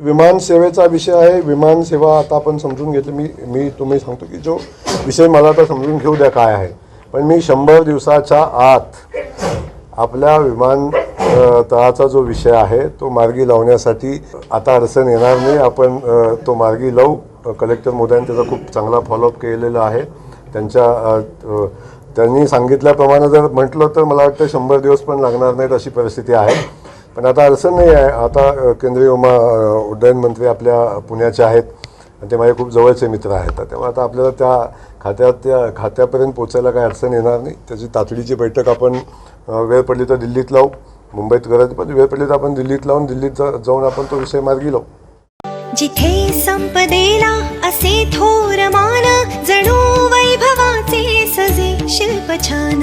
विमान सेवेचा विषय आहे. विमान सेवा आता आपण समजून घेतली. मी मी तुम्ही सांगतो की जो विषय मला आता समजून घेऊ द्या काय आहे. पण मी शंभर दिवसाच्या आत आपल्या विमान तळाचा जो विषय आहे तो मार्गी लावण्यासाठी आता अडचण येणार नाही. आपण तो मार्गी लावू. कलेक्टर मोदयांनी त्याचा खूप चांगला फॉलोअप केलेला आहे. त्यांच्या त्यांनी सांगितल्याप्रमाणे जर म्हटलं तर मला वाटतं शंभर दिवस पण लागणार नाहीत अशी परिस्थिती आहे. पण आता अडचण नाही आहे. आता केंद्रीय उमा उड्डयन मंत्री आपल्या पुण्याचे आहेत आणि ते माझे खूप जवळचे मित्र आहेत. त्यामुळे आता आपल्याला त्या खात्यात त्या खात्यापर्यंत पोचायला काही अडचण येणार नाही. त्याची तातडीची बैठक आपण वेळ पडली तर दिल्लीत लावू. मुंबईत गरज पण वेळ पडली तर आपण दिल्लीत लावून दिल्लीत जाऊन आपण तो विषय मार्गी लावू. जिथे संपदेला असे थोर मान जणू वैभवाचे सजे शिल्प छान.